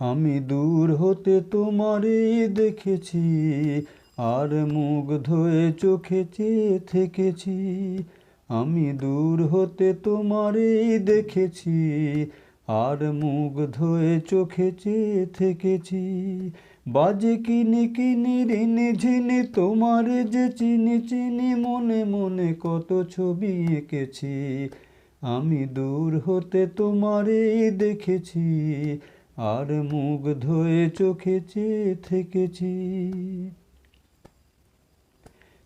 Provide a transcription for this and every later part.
আমি দূর হতে তোমারে দেখেছি, আর মুখ ধোয়ে চোখে চেয়ে থেকেছি। আমি দূর হতে তোমারে দেখেছি, আর মুখ ধোয়ে চোখে চেয়ে থেকেছি। বাজে কিনে কিনে ঋণে ঝিনে তোমার যে চিনি চিনি মনে মনে কত ছবি এঁকেছি। আমি দূর হতে তোমারে দেখেছি আর মুখ ধোয়ে চোখে চেয়ে থেকেছি।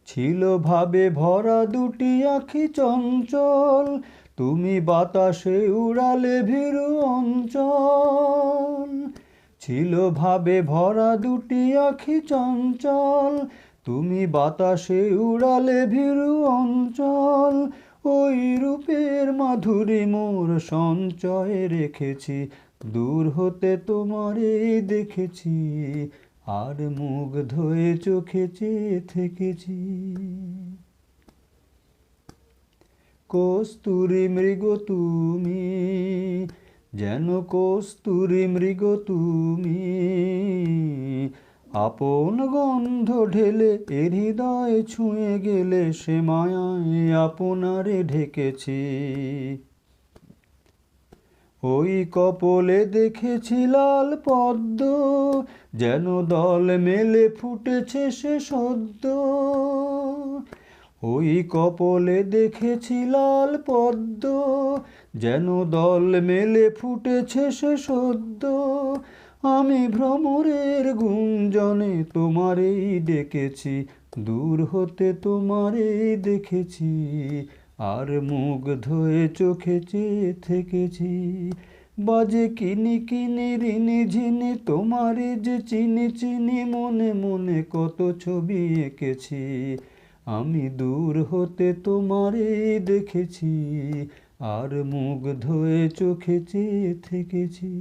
ছিল ভাবে ভরা দুটি আখি চঞ্চল, তুমি বাতাসে উড়ালে ভীরু অঞ্চল। ছিল ভাবে ভরা দুটি আখি চঞ্চল, তুমি বাতাসে উড়ালে ভীরু অঞ্চল। ওই রূপের মাধুরী মোর সঞ্চয়ে রেখেছি, দূর হতে তোমারে দেখেছি, আর মুখ ধয়ে চোখে চেয়ে থেকেছি। কস্তুরি মৃগ তুমি, যেন কস্তুরি মৃগ তুমি আপন গন্ধ ঢেলে এ হৃদয় ছুঁয়ে গেলে সে মায়ায় আপনারে ঢেকেছি। ওই কপলে দেখেছি লাল পদ্ম, যেন দল মেলে ফুটেছে সে সদ্য। ওই কপলে দেখেছি লাল পদ্ম, যেন দল মেলে ফুটেছে সে সদ্য। আমি ভ্রমরের গুঞ্জনে তোমারেই ডেকেছি, দূর হতে তোমারেই দেখেছি, আর মুখ ধোয়ে চোখে চেয়ে থেকেছি। বাজে কিনি কিনি ঋণে ঝিনি তোমারে যে চিনি চিনি, মনে মনে কত ছবি এঁকেছি। আমি দূর হতে তোমারে দেখেছি, আর মুখ ধোয়ে চোখে চেয়ে থেকেছি।